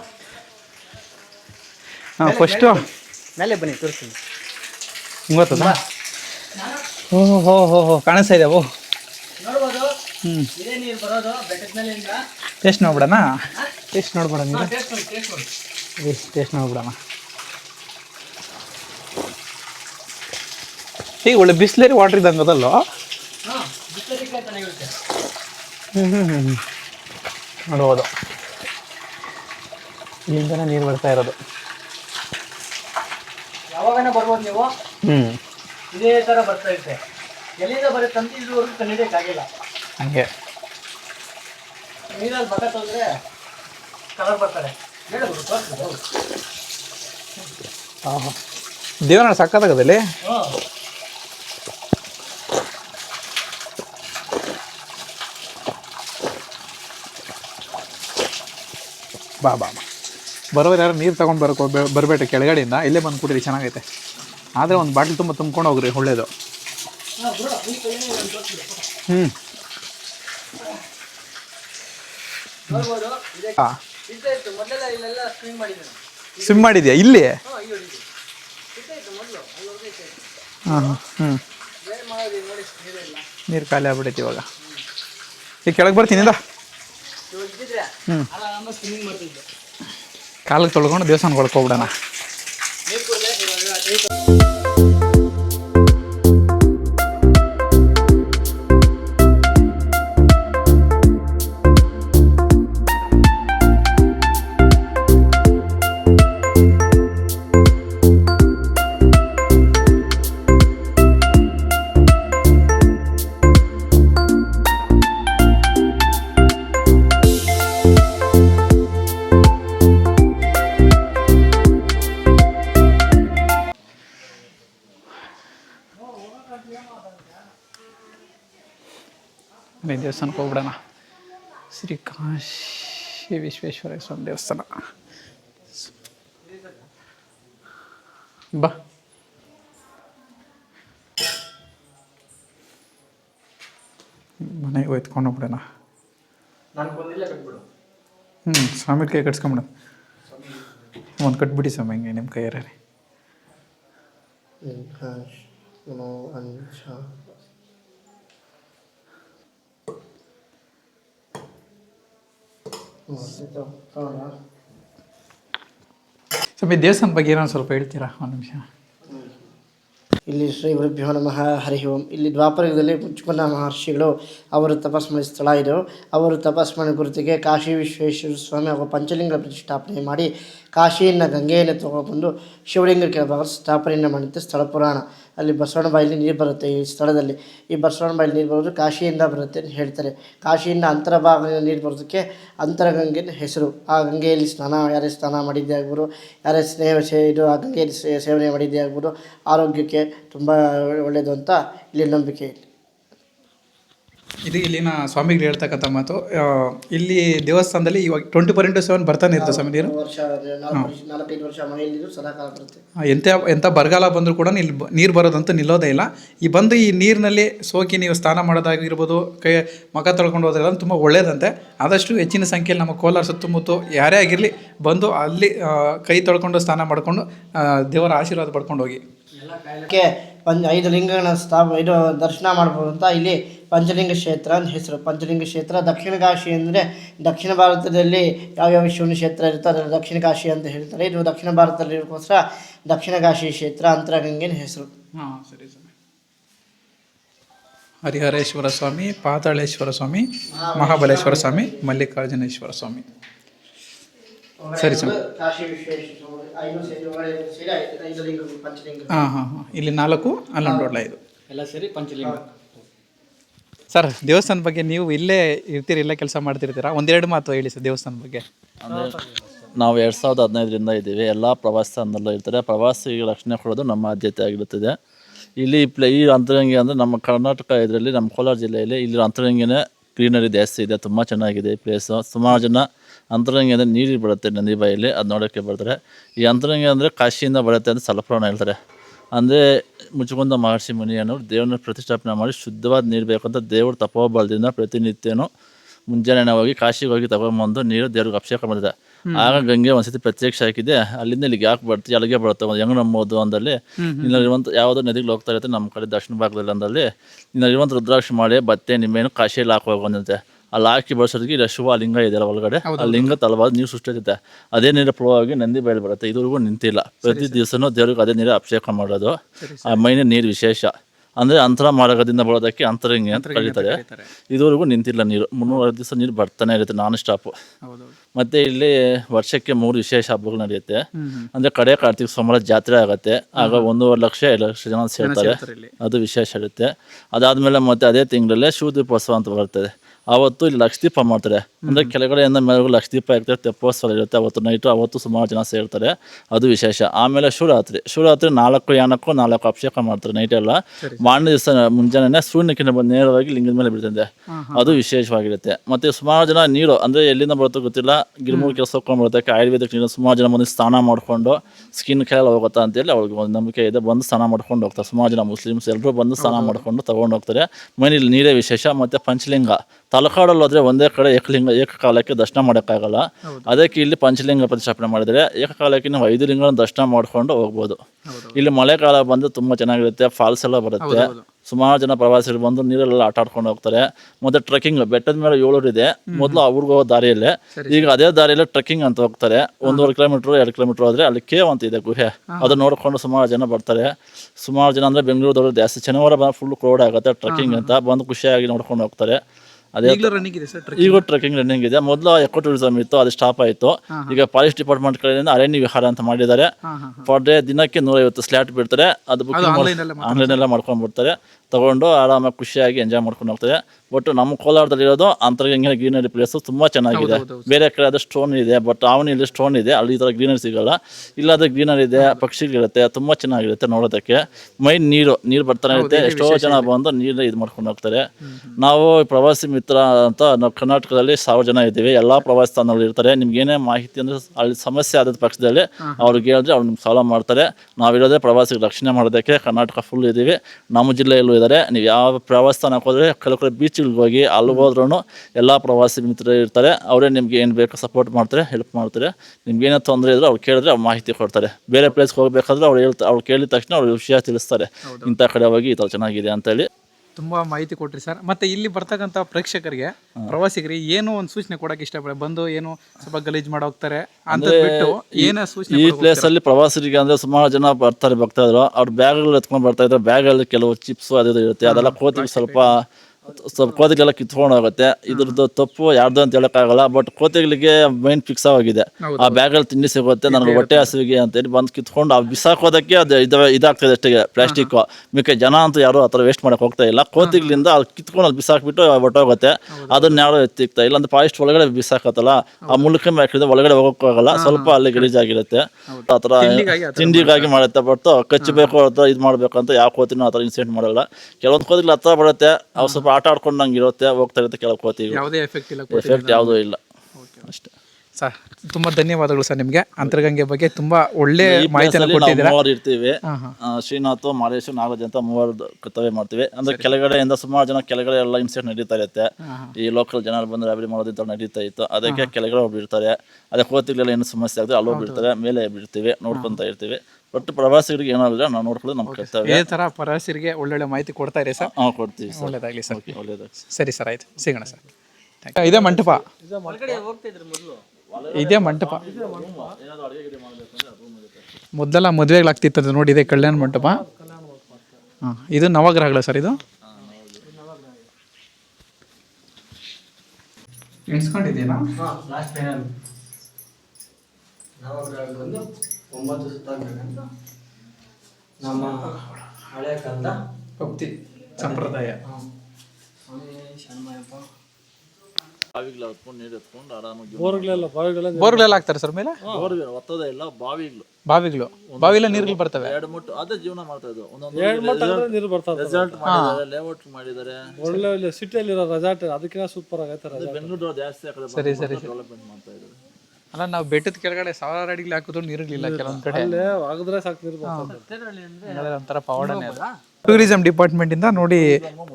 S1: ಹಾಂ ಫಸ್ಟು
S2: ಮೇಲೆ ಬನ್ನಿ. ತೋರಿಸ್ತೀನಿ.
S1: ಗೊತ್ತದ ಓ ಹೋ ಹೋ ಹೋ ಕಾಣಿಸ್ತಾ ಇದೆ ಓ.
S2: ನೋಡ್ಬೋದು?
S1: ಹ್ಞೂ
S2: ಇದೇ ನೀರು ಬರೋದು ಬೆಟ್ಟದ ಮೇಲಿಂದ.
S1: ಟೇಸ್ಟ್ ನೋಡ್ಬಿಡಣ? ಟೇಸ್ಟ್ ನೋಡ್ಬಿಡ ನೀರು?
S2: ಟೇಸ್ಟ್
S1: ನೋಡ್ಬಿಡಣ. ಈಗ ಒಳ್ಳೆ ಬಿಸ್ಲೇರಿ ವಾಟರ್ ಇದ್ದಂಗೆ ಅದಲ್ಲ ಹ್ಞೂ ಹ್ಞೂ ಹ್ಞೂ ನೋಡ್ಬೋದು. ಇಲ್ಲಿಂದನೇ ನೀರು ಬರ್ತಾ ಇರೋದು.
S2: ಯಾವಾಗನ ಬರ್ಬೋದು ನೀವು?
S1: ಹ್ಞೂ
S2: ಇದೇ ಥರ ಬರ್ತಾ ಇರುತ್ತೆ. ಎಲ್ಲಿಂದ ಬರುತ್ತೆ ಅಂತ ಇದುವರೆಗೂ ಆಗಿಲ್ಲ.
S1: ಹಂಗೆ.
S2: ನೀರಲ್ಲಿ ಬಕ ತಂದ್ರೆ ಕಲರ್ ಬರ್ತಾರೆ. ಹೇಳ್ಬೋದು ತೋರಿಸ್ಬೋದು
S1: ಹಾಂ ದೇವನಾಡ ಸಕ್ಕತ್ತಾಗದಲ್ಲಿ
S2: ಹ್ಞೂ
S1: ಬಾ ಬಾ ಬಾ. ಬರೋರು ಯಾರು ನೀರು ತೊಗೊಂಡು ಬರಕೋ ಬರಬೇಡ ಕೆಳಗಡೆಯಿಂದ. ಇಲ್ಲೇ ಬಂದು ಕೂಡಿರಿ ಚೆನ್ನಾಗೈತೆ. ಆದರೆ ಒಂದು ಬಾಟ್ಲ್ ತುಂಬ ತುಂಬ್ಕೊಂಡು ಹೋಗ್ರಿ, ಒಳ್ಳೇದು. ಹ್ಞೂ ಹಾಂ.
S2: ಸ್ವಿಮ್
S1: ಮಾಡಿದ್ಯಾ? ಇಲ್ಲಿ?
S2: ಹಾಂ
S1: ಹ್ಞೂ ನೀರು ಖಾಲಿ ಆಗ್ಬಿಟ್ಟೈತಿ ಇವಾಗ. ಈಗ ಕೆಳಗೆ
S2: ಇದ್ದಿದ್ರೆ
S1: ಹ್ಞೂ ಕಾಲಿಗೆ ತೊಳ್ಕೊಂಡು ದೇವಸ್ಥಾನಕ್ಕೆ ಹೋಗ್ಬಿಡೋಣ ದೇವಸ್ಥಾನಕ್ಕೆ ಹೋಗ್ಬಿಡೋಣ. ಶ್ರೀ ಕಾಶಿ ವಿಶ್ವೇಶ್ವರ ಸ್ವಾಮಿ ದೇವಸ್ಥಾನ. ಬಾ. ಮನೆಗೆ ಹೋಯ್ತ್ಕೊಂಡು ಹೋಗ್ಬಿಡೋಣ. ಹ್ಞೂ ಸ್ವಾಮಿ ಕೈ ಕಟ್ಸ್ಕೊಂಬಿಡ. ಒಂದು ಕಟ್ಬಿಡಿ ಸ್ವಾಮಿ ಹಂಗೆ ನಿಮ್ಮ ಕೈಯಾರೆ ಸ್ವಾಮಿ ದೇವಸ್ಥಾನ ಬಗ್ಗೆ ಏನೋ ಸ್ವಲ್ಪ ಹೇಳ್ತೀರಾ? ಒಂದು ನಿಮಿಷ.
S3: ಇಲ್ಲಿ ಶ್ರೀ ಗುರುಭ್ಯೋ ನಮಃ, ಹರಿ ಓಂ. ಇಲ್ಲಿ ದ್ವಾಪರಯುಗದಲ್ಲಿ ಮುಚ್ಚುಕುಂದ ಮಹರ್ಷಿಗಳು ಅವರು ತಪಸ್ ಮಾಡಿದ ಸ್ಥಳ ಇದು. ಅವರು ತಪಸ್ ಮಾಡಿದ ಗುರುತಿಗೆ ಕಾಶಿ ವಿಶ್ವೇಶ್ವರ ಸ್ವಾಮಿ ಹಾಗೂ ಪಂಚಲಿಂಗ ಪ್ರತಿಷ್ಠಾಪನೆ ಮಾಡಿ ಕಾಶಿಯಿಂದ ಗಂಗೆಯನ್ನು ತಗೊಂಡ್ಬಂದು ಶಿವಲಿಂಗ ಕೆಳಭಾಗ ಸ್ಥಾಪನೆಯನ್ನು ಮಾಡುತ್ತೆ ಸ್ಥಳ ಪುರಾಣ. ಅಲ್ಲಿ ಬಸವಣ್ಣ ಬಾಯಲ್ಲಿ ನೀರು ಬರುತ್ತೆ ಈ ಸ್ಥಳದಲ್ಲಿ. ಈ ಬಸವಣ್ಣ ಬಾಯಲ್ಲಿ ನೀರು ಬರೋದು ಕಾಶಿಯಿಂದ ಬರುತ್ತೆ ಅಂತ ಹೇಳ್ತಾರೆ. ಕಾಶಿಯಿಂದ ಅಂತರ ಭಾಗದಿಂದ ನೀರು ಬರೋದಕ್ಕೆ ಅಂತರಗಂಗೆ ಅಂತ ಹೆಸರು. ಆ ಗಂಗೆಯಲ್ಲಿ ಸ್ನಾನ, ಯಾರೇ ಸ್ನಾನ ಮಾಡಿದ್ದೇ ಆಗ್ಬೋದು, ಯಾರೇ ಸ್ನೇಹ ಸೇ, ಇದು ಆ ಗಂಗೆಯಲ್ಲಿ ಸೇವನೆ ಮಾಡಿದ್ದೇ ಆಗ್ಬೋದು, ಆರೋಗ್ಯಕ್ಕೆ ತುಂಬ ಒಳ್ಳೆಯದು ಅಂತ ಇಲ್ಲಿ ನಂಬಿಕೆ ಇಲ್ಲಿ
S1: ಇದು ಇಲ್ಲಿನ ಸ್ವಾಮಿಗಳು ಹೇಳ್ತಕ್ಕಂಥ ಮಾತು. ಆ, ಇಲ್ಲಿ ದೇವಸ್ಥಾನದಲ್ಲಿ ಇವಾಗ ಟ್ವೆಂಟಿ ಫೋರ್ ಇಂಟು ಸೆವೆನ್ ಬರ್ತಾನೆ ಇರುತ್ತೆ ಸ್ವಾಮಿ ನೀರು.
S3: ವರ್ಷ ನಾಲ್ಕೈದು ಬರುತ್ತೆ.
S1: ಆ, ಎಂಥ ಎಂಥ ಬರಗಾಲ ಬಂದರೂ ಕೂಡ ಇಲ್ಲಿ ನೀರು ಬರೋದಂತೂ ನಿಲ್ಲೋದೇ ಇಲ್ಲ. ಈ ಬಂದು ಈ ನೀರಿನಲ್ಲಿ ಸೋಕಿ ನೀವು ಸ್ನಾನ ಮಾಡೋದಾಗಿರ್ಬೋದು ಕೈ ಮಖ ತೊಳ್ಕೊಂಡು ಹೋದ್ರೆ ತುಂಬ ಒಳ್ಳೆಯದಂತೆ ಆದಷ್ಟು ಹೆಚ್ಚಿನ ಸಂಖ್ಯೆಯಲ್ಲಿ ನಮ್ಮ ಕೋಲಾರ ಸುತ್ತಮುತ್ತ ಯಾರೇ ಆಗಿರಲಿ ಬಂದು ಅಲ್ಲಿ ಆ, ಕೈ ತೊಳ್ಕೊಂಡು ಸ್ನಾನ ಮಾಡಿಕೊಂಡು ದೇವರ ಆಶೀರ್ವಾದ ಪಡ್ಕೊಂಡು ಹೋಗಿ.
S3: ಅದಕ್ಕೆ ಒಂದು ಐದು ಲಿಂಗಗಳನ್ನ ಸ್ಥಾಪ ಇದು ದರ್ಶನ ಮಾಡ್ಬೋದು ಅಂತ ಇಲ್ಲಿ ಪಂಚಲಿಂಗ ಕ್ಷೇತ್ರ ಅಂತ ಹೆಸರು. ಪಂಚಲಿಂಗ ಕ್ಷೇತ್ರ ದಕ್ಷಿಣ ಕಾಶಿ ಅಂದರೆ ದಕ್ಷಿಣ ಭಾರತದಲ್ಲಿ ಯಾವ್ಯಾವ ಶಿವನ ಕ್ಷೇತ್ರ ಇರುತ್ತೋ ಅದನ್ನು ದಕ್ಷಿಣ ಕಾಶಿ ಅಂತ ಹೇಳ್ತಾರೆ. ಇದು ದಕ್ಷಿಣ ಭಾರತದಲ್ಲಿ ಇರೋಕ್ಕೋಸ್ಕರ ದಕ್ಷಿಣ ಕಾಶಿ ಕ್ಷೇತ್ರ ಅಂತರಗಂಗೆನ ಹೆಸರು.
S1: ಹಾಂ ಸರಿ ಸ್ವಾಮಿ. ಹರಿಹರೇಶ್ವರ ಸ್ವಾಮಿ ಪಾತಾಳೇಶ್ವರ ಸ್ವಾಮಿ ಮಹಾಬಲೇಶ್ವರ ಸ್ವಾಮಿ ಮಲ್ಲಿಕಾರ್ಜುನೇಶ್ವರ ಸ್ವಾಮಿ. ಸರಿ
S3: ಸೇರಿ ಸೇರಿ
S1: ಹಾಂ ಹಾಂ. ಹಾಂ ಇಲ್ಲಿ ನಾಲ್ಕು ಅಲ್ಲೊಂದು ಒಳ್ಳೆ ಐದು
S2: ಎಲ್ಲ ಸೇರಿ ಪಂಚಲಿಂಗ.
S1: ಸರ್ ದೇವಸ್ಥಾನ ಬಗ್ಗೆ ನೀವು ಇಲ್ಲೇ ಇರ್ತೀರಿ, ಇಲ್ಲೇ ಕೆಲಸ ಮಾಡ್ತಿರ್ತೀರಾ? ಒಂದೆರಡು ಮಾತು ಹೇಳಿ ಸರ್ ದೇವಸ್ಥಾನ ಬಗ್ಗೆ.
S4: ನಾವು ಎರಡು ಸಾವಿರದ ಹದಿನೈದರಿಂದ ಇದ್ದೀವಿ. ಎಲ್ಲ ಪ್ರವಾಸದಲ್ಲೂ ಇರ್ತಾರೆ. ಪ್ರವಾಸಿಗೆ ರಕ್ಷಣೆ ಕೊಡೋದು ನಮ್ಮ ಆದ್ಯತೆ ಆಗಿರುತ್ತದೆ. ಇಲ್ಲಿ ಪ್ಲೇ, ಈ ಅಂತರಂಗಿ ಅಂದರೆ ನಮ್ಮ ಕರ್ನಾಟಕ ಇದರಲ್ಲಿ, ನಮ್ಮ ಕೋಲಾರ ಜಿಲ್ಲೆಯಲ್ಲಿ ಇಲ್ಲಿ ಅಂತರಂಗಿನೇ ಗ್ರೀನರಿ ಜಾಸ್ತಿ ಇದೆ. ತುಂಬ ಚೆನ್ನಾಗಿದೆ ಈ ಪ್ಲೇಸು ಸುಮಾರು ಜನ ಅಂತರಂಗಿ ಅಂದರೆ ನೀರು ಬರುತ್ತೆ, ನದಿ ಬಾಯಲ್ಲಿ. ಅದು ನೋಡೋಕ್ಕೆ ಬರ್ತಾರೆ. ಈ ಅಂತರಂಗಿ ಅಂದರೆ ಕಾಶಿಯಿಂದ ಬರುತ್ತೆ ಅಂತ ಸಲಪುರಾಣ ಹೇಳ್ತಾರೆ. ಅಂದರೆ ಮುಚ್ಚುಕೊಂಡ ಮಹರ್ಷಿ ಮುನಿಯನ್ನು ದೇವರನ್ನ ಪ್ರತಿಷ್ಠಾಪನೆ ಮಾಡಿ ಶುದ್ಧವಾದ ನೀರು ಬೇಕಂತ ಅಂತ ದೇವರು ತಪೋಬಲದಿಂದ ಪ್ರತಿನಿತ್ಯನೂ ಮುಂಜಾನೆ ಹೋಗಿ ಕಾಶಿಗೆ ಹೋಗಿ ತಗೊಂಬಂದು ನೀರು ದೇವ್ರಿಗೆ ಅಭಿಷೇಕ ಮಾಡಿದೆ. ಆಗ ಗಂಗೆ ಒಂದ್ಸತಿ ಪ್ರತ್ಯಕ್ಷ ಹಾಕಿದೆ. ಅಲ್ಲಿಂದ ಇಲ್ಲಿಗೆ ಯಾಕೆ ಬರ್ತೀವಿ ಅಲ್ಲಿಗೆ ಬರುತ್ತೆ ಹೆಂಗ್ ನಂಬೋದು ಅಂದಲ್ಲಿ ಇಲ್ಲಿರುವಂಥ ಯಾವುದೋ ನದಿಗೆ ಹೋಗ್ತಾ ಇರುತ್ತೆ ನಮ್ಮ ಕಡೆ ದಕ್ಷಿಣ ಭಾಗದಲ್ಲಿ ಅಂದಲ್ಲಿ. ಇಲ್ಲಿರುವಂಥ ರುದ್ರಾಕ್ಷಿ ಮಾಡಿ ಬತ್ತೆ ನಿಮ್ಮೇನು ಕಾಶಿಯಲ್ಲಿ ಹಾಕುವಾಗ ಬಂದಂತೆ ಅಲ್ಲಿ ಹಾಕಿ ಬಳಸೋದಕ್ಕೆ ಇಲ್ಲ ಶಿವ ಲಿಂಗ ಇದೆಯಲ್ಲ ಒಳಗಡೆ. ಆ ಲಿಂಗ ತಲವಾದ ನೀರು ಸೃಷ್ಟಿ ಅದೇ ನೀರು ಫ್ಲೋ ಆಗಿ ನಂದಿ ಬಯಲು ಬರುತ್ತೆ. ಇದುವರೆಗೂ ನಿಂತಿಲ್ಲ. ಪ್ರತಿ ದಿವಸನೂ ದೇವ್ರಿಗೆ ಅದೇ ನೀರು ಅಭಿಷೇಕ ಮಾಡೋದು. ಆ ಮೈನ ನೀರು ವಿಶೇಷ. ಅಂದರೆ ಅಂತರ ಮಾರ್ಗದಿಂದ ಬರೋದಕ್ಕೆ ಅಂತರಂಗಿ ಅಂತ ಕರೀತಾರೆ. ಇದುವರೆಗೂ ನಿಂತಿಲ್ಲ ನೀರು. ಮುನ್ನೂರ ದಿವಸ ನೀರು ಬರ್ತಾನೆ ಇರುತ್ತೆ ನಾನ್ ಸ್ಟಾಪ್ ಮತ್ತೆ ಇಲ್ಲಿ ವರ್ಷಕ್ಕೆ ಮೂರು ವಿಶೇಷ ಹಬ್ಬಗಳು ನಡೆಯುತ್ತೆ. ಅಂದ್ರೆ ಕಡೆ ಕಾರ್ತಿಕ ಸೋಮವಾರ ಜಾತ್ರೆ ಆಗುತ್ತೆ. ಆಗ ಒಂದೂವರೆ ಲಕ್ಷ ಎರಡು ಲಕ್ಷ ಜನ ಸೇರ್ತಾರೆ. ಅದು ವಿಶೇಷ ಇರುತ್ತೆ. ಅದಾದ್ಮೇಲೆ ಮತ್ತೆ ಅದೇ ತಿಂಗಳಲ್ಲೇ ಶಿವ ದೀಪೋತ್ಸವ ಅಂತ ಬರ್ತದೆ. ಆವತ್ತು ಇಲ್ಲಿ ಲಕ್ಷದೀಪ ಮಾಡ್ತಾರೆ. ಅಂದ್ರೆ ಕೆಳಗಡೆಯಿಂದ ಮೇಲೆಗೂ ಲಕ್ಷದೀಪ ಇರ್ತಾರೆ ತೆಪ್ಪೋತ್ಸವ ಇರುತ್ತೆ. ಅವತ್ತು ನೈಟು ಅವತ್ತು ಸುಮಾರು ಜನ ಸೇರ್ತಾರೆ. ಅದು ವಿಶೇಷ. ಆಮೇಲೆ ಶಿವರಾತ್ರಿ. ಶಿವರಾತ್ರಿ ನಾಲ್ಕು ಯಾನಕ್ಕೂ ನಾಲ್ಕು ಅಭಿಷೇಕ ಮಾಡ್ತಾರೆ ನೈಟ್ ಎಲ್ಲ. ಮಾರನೇ ದಿವಸ ಮುಂಜಾನೆ ಸೂರ್ಯಕ್ಕಿಂತ ಬಂದು ನೇರವಾಗಿ ಲಿಂಗದ ಮೇಲೆ ಬೀಳ್ತದೆ ಅದು ವಿಶೇಷವಾಗಿರುತ್ತೆ. ಮತ್ತೆ ಸುಮಾರು ಜನ ನೀರು ಅಂದ್ರೆ ಎಲ್ಲಿಂದ ಬರುತ್ತೋ ಗೊತ್ತಿಲ್ಲ. ಗಿರ್ಮೂರು ಕೆಲಸ ಬರುತ್ತೆ. ಆಯುರ್ವೇದಿಕ್ ನೀರು ಸುಮಾರು ಜನ ಬಂದು ಸ್ನಾನ ಮಾಡಿಕೊಂಡು ಸ್ಕಿನ್ ಕೆಳಗೆ ಹೋಗುತ್ತಾ ಅಂತೇಳಿ ಅವ್ರಿಗೆ ಒಂದು ನಂಬಿಕೆ ಇದೆ. ಬಂದು ಸ್ನಾನ ಮಾಡ್ಕೊಂಡು ಹೋಗ್ತಾರೆ. ಸುಮಾರು ಜನ ಮುಸ್ಲಿಮ್ಸ್ ಎಲ್ಲರೂ ಬಂದು ಸ್ನಾನ ಮಾಡ್ಕೊಂಡು ತಗೊಂಡು ಹೋಗ್ತಾರೆ. ಮನೇಲಿ ನೀರೇ ವಿಶೇಷ. ಮತ್ತೆ ಪಂಚಲಿಂಗ. ತಲಕಾಡಲ್ಲಿ ಹೋದ್ರೆ ಒಂದೇ ಕಡೆ ಏಕಲಿಂಗ ಏಕಕಾಲಕ್ಕೆ ದರ್ಶನ ಮಾಡೋಕ್ಕಾಗಲ್ಲ. ಅದಕ್ಕೆ ಇಲ್ಲಿ ಪಂಚಲಿಂಗ ಪ್ರತಿಷ್ಠಾಪನೆ ಮಾಡಿದರೆ ಏಕಕಾಲಕ್ಕೆ ನಾವು ಐದು ಲಿಂಗಗಳನ್ನು ದರ್ಶನ ಮಾಡ್ಕೊಂಡು ಹೋಗ್ಬೋದು. ಇಲ್ಲಿ ಮಳೆಗಾಲ ಬಂದು ತುಂಬಾ ಚೆನ್ನಾಗಿರುತ್ತೆ ಫಾಲ್ಸ್ ಎಲ್ಲ ಬರುತ್ತೆ. ಸುಮಾರು ಜನ ಪ್ರವಾಸಿಗರು ಬಂದು ನೀರಲ್ಲೆಲ್ಲ ಆಟ ಆಡ್ಕೊಂಡು ಹೋಗ್ತಾರೆ. ಮತ್ತೆ ಟ್ರೆಕ್ಕಿಂಗ್ ಬೆಟ್ಟದ ಮೇಲೆ ಏಳೂರು ಇದೆ. ಮೊದಲು ಅವ್ರಿಗೆ ಹೋಗೋ ದಾರಿಯಲ್ಲೇ. ಈಗ ಅದೇ ದಾರಿಯಲ್ಲಿ ಟ್ರೆಕ್ಕಿಂಗ್ ಅಂತ ಹೋಗ್ತಾರೆ. ಒಂದೂವರೆ ಕಿಲೋಮೀಟರ್ ಎರಡು ಕಿಲೋಮೀಟರ್ ಹೋದ್ರೆ ಅಲ್ಲಿ ಕೇವ್ ಅಂತ ಇದೆ ಗುಹೆ. ಅದು ನೋಡ್ಕೊಂಡು ಸುಮಾರು ಜನ ಬರ್ತಾರೆ. ಸುಮಾರು ಜನ ಅಂದ್ರೆ ಬೆಂಗಳೂರದವರು ಜಾಸ್ತಿ. ಶನಿವಾರ ಬಂದು ಫುಲ್ ಕ್ರೌಡ್ ಆಗುತ್ತೆ ಟ್ರೆಕ್ಕಿಂಗ್ ಅಂತ. ಬಂದು ಖುಷಿಯಾಗಿ ನೋಡ್ಕೊಂಡು ಹೋಗ್ತಾರೆ. ಅದೇ
S1: ಈಗಲೂ ರನ್ನಿಂಗ್ ಇದೆ ಸರ್
S4: ಈಗ ಟ್ರೆಕಿಂಗ್ ರನ್ನಿಂಗ್ ಇದೆ. ಮೊದಲು ಎಕೋ ಟೂರಿಸಂ ಇತ್ತು ಅದು ಸ್ಟಾಪ್ ಆಯಿತು. ಈಗ ಫಾರೆಸ್ಟ್ ಡಿಪಾರ್ಟ್ಮೆಂಟ್ ಕಡೆಯಿಂದ ಅರಣ್ಯ ವಿಹಾರ ಅಂತ ಮಾಡಿದ್ದಾರೆ. ಪರ್ ಡೇ ದಿನಕ್ಕೆ ನೂರೈವತ್ತು ಸ್ಲಾಟ್ ಬಿಡ್ತಾರೆ ಅದು ಬುಕ್ ಆನ್ಲೈನ್ ಎಲ್ಲ ಮಾಡ್ಕೊಂಡು ಬಿಡ್ತಾರೆ ತಗೊಂಡು ಆರಾಮಾಗಿ ಖುಷಿಯಾಗಿ ಎಂಜಾಯ್ ಮಾಡ್ಕೊಂಡು ಹೋಗ್ತಾರೆ ಬಟ್ ನಮ್ಮ ಕೋಲಾರದಲ್ಲಿ ಇರೋದು ಅಂತರ್ಗ ಗ್ರೀನರಿ ಪ್ಲೇಸ್ ತುಂಬಾ ಚೆನ್ನಾಗಿದೆ. ಬೇರೆ ಕಡೆ ಅದು ಸ್ಟೋನ್ ಇದೆ ಬಟ್ ಇಲ್ಲಿ ಸ್ಟೋನ್ ಇದೆ. ಅಲ್ಲಿ ಈ ಥರ ಗ್ರೀನರಿ ಸಿಗಲ್ಲ. ಇಲ್ಲಾದ್ರೆ ಗ್ರೀನರಿ ಇದೆ ಪಕ್ಷಿಗಳಿರುತ್ತೆ ತುಂಬಾ ಚೆನ್ನಾಗಿರುತ್ತೆ ನೋಡೋದಕ್ಕೆ. ಮೈನ್ ನೀರು ನೀರು ಬರ್ತಾನೆ ಇರುತ್ತೆ. ಎಷ್ಟೋ ಜನ ಬಂದು ನೀರು ಇದು ಮಾಡ್ಕೊಂಡು ಹೋಗ್ತಾರೆ. ನಾವು ಪ್ರವಾಸಿ ಮಿತ್ರ ಅಂತ ನಾವು ಕರ್ನಾಟಕದಲ್ಲಿ ಸಾವಿರ ಜನ ಇದ್ದೀವಿ. ಎಲ್ಲ ಪ್ರವಾಸಿ ತಾಣಗಳು ಇರ್ತಾರೆ. ನಿಮ್ಗೆ ಏನೇ ಮಾಹಿತಿ ಅಂದ್ರೆ ಅಲ್ಲಿ ಸಮಸ್ಯೆ ಆದ ಪಕ್ಷದಲ್ಲಿ ಅವ್ರಿಗೆ ಹೇಳಿದ್ರೆ ಅವ್ರು ನಿಮ್ಗೆ ಸಾಲ್ವ್ ಮಾಡ್ತಾರೆ. ನಾವಿರೋದೇ ಪ್ರವಾಸಿಗೆ ರಕ್ಷಣೆ ಮಾಡೋದಕ್ಕೆ ಕರ್ನಾಟಕ ಫುಲ್ ಇದ್ದೀವಿ. ನಮ್ಮ ಜಿಲ್ಲೆಯಲ್ಲೂ ಇದ್ದಾರೆ. ನೀವು ಯಾವ ಪ್ರವಾಸ ತಾಣಕ್ಕೆ ಹೋದ್ರೆ ಕೆಲವು ಕಡೆ ಬೀಚ್ಗಳಿಗೆ ಹೋಗಿ ಅಲ್ಲಿ ಹೋದ್ರೂ ಎಲ್ಲ ಪ್ರವಾಸಿ ಮಿತ್ರರು ಇರ್ತಾರೆ. ಅವರೇ ನಿಮ್ಗೆ ಏನು ಬೇಕೋ ಸಪೋರ್ಟ್ ಮಾಡ್ತಾರೆ ಹೆಲ್ಪ್ ಮಾಡ್ತಾರೆ. ನಿಮ್ಗೆ ಏನೋ ತೊಂದರೆ ಇದ್ದರೆ ಅವ್ರು ಕೇಳಿದ್ರೆ ಅವ್ರು ಮಾಹಿತಿ ಕೊಡ್ತಾರೆ. ಬೇರೆ ಪ್ಲೇಸ್ಗೆ ಹೋಗಬೇಕಾದ್ರೆ ಅವ್ರು ಹೇಳ್ತಾರೆ ಅವ್ರು ಕೇಳಿದ ತಕ್ಷಣ ಅವ್ರು ವಿಷಯ ತಿಳಿಸ್ತಾರೆ. ಇಂಥ ಕಡೆ ಹೋಗಿ ಈ ಥರ ಚೆನ್ನಾಗಿದೆ ಅಂತೇಳಿ
S1: ತುಂಬಾ ಮಾಹಿತಿ ಕೊಟ್ರಿ ಸರ್. ಮತ್ತೆ ಇಲ್ಲಿ ಬರ್ತಕ್ಕಂಥ ಪ್ರೇಕ್ಷಕರಿಗೆ ಪ್ರವಾಸಿಗರಿಗೆ ಏನು ಒಂದು ಸೂಚನೆ ಕೊಡಕ್ಕೆ ಇಷ್ಟಪಡ ಬಂದು ಏನು ಸ್ವಲ್ಪ ಗಲೀಜ್ ಮಾಡಿ ಹೋಗ್ತಾರೆ ಅಂತ ಬಿಟ್ಟು ಏನೋ ಸೂಚನೆ
S4: ಈ ಪ್ಲೇಸ್ ಅಲ್ಲಿ ಪ್ರವಾಸಿಗರಿಗೆ ಅಂದ್ರೆ ಸುಮಾರು ಜನ ಬರ್ತಾರೆ ಭಕ್ತಾದ್ರು ಅವ್ರ ಬ್ಯಾಗ್ಗಳು ಎತ್ಕೊಂಡು ಬರ್ತಾ ಇದ್ರೆ ಬ್ಯಾಗ್ ಅಲ್ಲಿ ಕೆಲವು ಚಿಪ್ಸ್ ಅದು ಇದು ಇರುತ್ತೆ ಅದೆಲ್ಲ ಕೋತಿ ಸ್ವಲ್ಪ ಸ್ವಲ್ಪ ಕೋತಿಗೆಲ್ಲ ಕಿತ್ಕೊಂಡು ಹೋಗುತ್ತೆ. ಇದ್ರದ್ದು ತಪ್ಪು ಯಾರ್ದು ಅಂತ ಹೇಳಕ್ಕಾಗಲ್ಲ. ಬಟ್ ಕೋತಿಗಳಿಗೆ ಮೈಂಡ್ ಫಿಕ್ಸ್ ಆಗಿದೆ ಆ ಬ್ಯಾಗಲ್ಲಿ ತಿಂಡಿ ಸಿಗುತ್ತೆ ನನಗೆ ಹೊಟ್ಟೆ ಹಸಿವಿಗೆ ಅಂತೇಳಿ ಬಂದು ಕಿತ್ಕೊಂಡು ಆ ಬಿಸಾಕೋದಕ್ಕೆ ಅದು ಇದು ಇದಾಗ್ತದೆ ಅಷ್ಟೇ ಪ್ಲಾಸ್ಟಿಕ್ ಮಿಕ್ಕ ಜನ ಅಂತೂ ಯಾರು ಆ ಥರ ವೇಸ್ಟ್ ಮಾಡಕ್ ಹೋಗ್ತಾ ಇಲ್ಲ. ಕೋತಿಗಳಿಂದ ಅಲ್ಲಿ ಕಿತ್ಕೊಂಡು ಅಲ್ಲಿ ಬಿಸಾಕ್ಬಿಟ್ಟು ಹೊಟ್ಟೋಗುತ್ತೆ ಅದನ್ನ ಯಾರು ಎತ್ತಿಕ್ತಾ ಇಲ್ಲ. ಅಂದ್ರೆ ಫಾರೆಸ್ಟ್ ಒಳಗಡೆ ಬಿಸಾಕತ್ತಲ್ಲ ಆ ಮೂಲಕ ಹಾಕಿದ್ರೆ ಒಳಗಡೆ ಹೋಗೋಕ್ಕಾಗಲ್ಲ. ಸ್ವಲ್ಪ ಅಲ್ಲಿ ಗಲೀಜಾಗಿರುತ್ತೆ ಆ ಥರ ತಿಂಡಿಗಾಗಿ ಮಾಡುತ್ತೆ ಬಟ್ ಕಚ್ಚಬೇಕು ಅಥವಾ ಇದು ಮಾಡಬೇಕು ಅಂತ ಯಾವ ಕೋತಿನೂ ಆ ಥರ ಇನ್ಸಿಡೆಂಟ್ ಮಾಡಲ್ಲ. ಕೆಲವೊಂದು ಕೋತಿಗಳು ಹತ್ರ ಬರುತ್ತೆ. ಅವು ಸ್ವಲ್ಪ ಆಟ ಆಡ್ಕೊಂಡಂಗೆ ಇರುತ್ತೆ ಹೋಗ್ತಾ ಇರುತ್ತೆ ಕೆಳಕ್ಕೆ ಹೋಗ್ತೀವಿ.
S1: ಯಾವುದೇ ಎಫೆಕ್ಟ್ ಇಲ್ಲ
S4: ಎಫೆಕ್ಟ್ ಯಾವುದೂ ಇಲ್ಲ. ಅಷ್ಟೇ.
S1: ಸರ್ ತುಂಬಾ ಧನ್ಯವಾದಗಳು ಸರ್ ನಿಮಗೆ. ಅಂತರ್ಗಂಗೆ ಬಗ್ಗೆ ತುಂಬಾ ಒಳ್ಳೆ ಮಾಹಿತಿಯನ್ನು ಕೊಟ್ಟಿದ್ದೀರಾ?
S4: ಮೂವರು ಇರ್ತೀವಿ. ಶ್ರೀನಾಥ್ ಮಾಲೇಶ್ ನಾಗರಾಜ್ ಅಂತ ಮೂವರು ಕರ್ತವ್ಯ ಮಾಡ್ತೀವಿ. ಅಂದ್ರೆ ಕೆಳಗಡೆಯಿಂದ ಸುಮಾರು ಜನ ಕೆಳಗಡೆ ಎಲ್ಲ ಇನ್ಸಿಡೆಂಟ್ ನಡೀತಾ ಇರುತ್ತೆ. ಈ ಲೋಕಲ್ ಜನರು ಬಂದು ರಾಬರಿ ಮಾಡೋದು ನಡೀತಾ ಇತ್ತು. ಅದಕ್ಕೆ ಕೆಳಗಡೆ ಒಬ್ರು ಇರ್ತಾರೆ. ಅದೇ ಕೋತಿಗಳೆಲ್ಲ ಏನು ಸಮಸ್ಯೆ ಆಗುತ್ತೆ ಅಲ್ಲೋಗಿ ಬಿಡ್ತಾರೆ. ಮೇಲೆ ಬಿಡ್ತೀವಿ ನೋಡ್ಕೊಂತ ಇರ್ತೀವಿ. ಒಟ್ಟು ಪ್ರವಾಸಿಗರಿಗೆ ಏನಾದ್ರೆ ನಾವು ನೋಡ್ಕೊಳ್ಳೋದು ನಮ್ಮ ಕರ್ತವ್ಯ.
S1: ಇದೇ ತರ ಪ್ರವಾಸಿಗರಿಗೆ ಒಳ್ಳೊಳ್ಳೆ ಮಾಹಿತಿ ಕೊಡ್ತಾ ಇರಿ ಸರ್.
S4: ನಾವು ಕೊಡ್ತೀವಿ ಸರ್.
S1: ಒಳ್ಳೇದಾಗ್ಲಿ ಸರ್.
S4: ಒಳ್ಳೇದಾಗ
S1: ಸರಿ. ಸರ್ ಆಯ್ತು. ಸಿಗೋಣ ಸರ್. ಇದೇ ಮಂಟಪ. ಇದೇ ಮಂಟಪ. ಮೊದಲೆಲ್ಲ ಮದುವೆಗಳಾಗ್ತಿತ್ತು ನೋಡಿ ಇದೆ ಕಲ್ಯಾಣ ಮಂಟಪ. ಹಾಂ ಇದು ನವಗ್ರಹಗಳ ಸರ್ ಇದು? ಎಣಿಸ್ಕೊಂಡಿದ್ದೀನಾ
S2: ಒಂಬತ್ತು ಸುತ್ತಾಗ್ಬೇಕಂತ ನಮ್ಮ ಹಳೆಯ ಕಾಲದ
S1: ಭಕ್ತಿ. ಸಂಪ್ರದಾಯ.
S4: ಬಾವಿಗಳು ಹೊತ್ಕೊಂಡು ನೀರು ಎತ್ಕೊಂಡು ಆರಾಮಾಗಿ
S1: ಬೋರ್ಗಳೆಲ್ಲ ಹಾಕ್ತಾರೆ ಸರ್ ಮೇಲೆ?
S4: ಬೋರ್ಗೆ ಒತ್ತೋದೇ ಇಲ್ಲ ಬಾವಿಗಳು.
S1: ಬಾವಿಗಳು. ಬಾವಿಲ್ಲ ನೀರುಗಳು ಬರ್ತವೆ.
S4: ಎರಡು ಮುಟ್ಟು ಅದೇ ಜೀವನ ಮಾಡ್ತಾ ಇದ್ದು ಒಂದೊಂದು
S5: ನೀರು ಬರ್ತವೆ
S4: ರೆಸಾರ್ಟ್ ಮಾಡಿದ್ದಾರೆ ಲೇಔಟ್ ಮಾಡಿದ್ದಾರೆ.
S5: ಒಳ್ಳೆ ಸಿಟಿಯಲ್ಲಿ ಸಿಟಿಯಲ್ಲಿರೋ ರೆಸಾರ್ಟ್ ಅದಕ್ಕಿಂತ ಸೂಪರ್ ಆಗೈತೆ
S4: ಬೆಂಗಳೂರು ಜಾಸ್ತಿ ಆ ಕಡೆ
S1: ಸರಿ ಸರಿ
S4: ಡೆವಲಪ್ಮೆಂಟ್ ಮಾಡ್ತಾ ಇದ್ದಾರೆ.
S1: ಅಲ್ಲ ನಾವು ಬೆಟ್ಟದ ಕೆಳಗಡೆ ಸಾವಿರಾರು ಅಡಿಗಳು ಹಾಕಿದ್ರು ನೀರಿಲ್ಲ ಕೆಲವೊಂದ್ ಕಡೆ.
S5: ಅಲ್ಲೇ ಆಗಿದ್ರೆ ಸಾಕು ನೀರು ಬರ್ತದೆ
S1: ಹಂಗಾದ್ರೆ ಒಂಥರ ಪವಾಡನೇ ಟೂರಿಸಂ ಡಿಪಾರ್ಟ್ಮೆಂಟ್ ಇಂದ ನೋಡಿ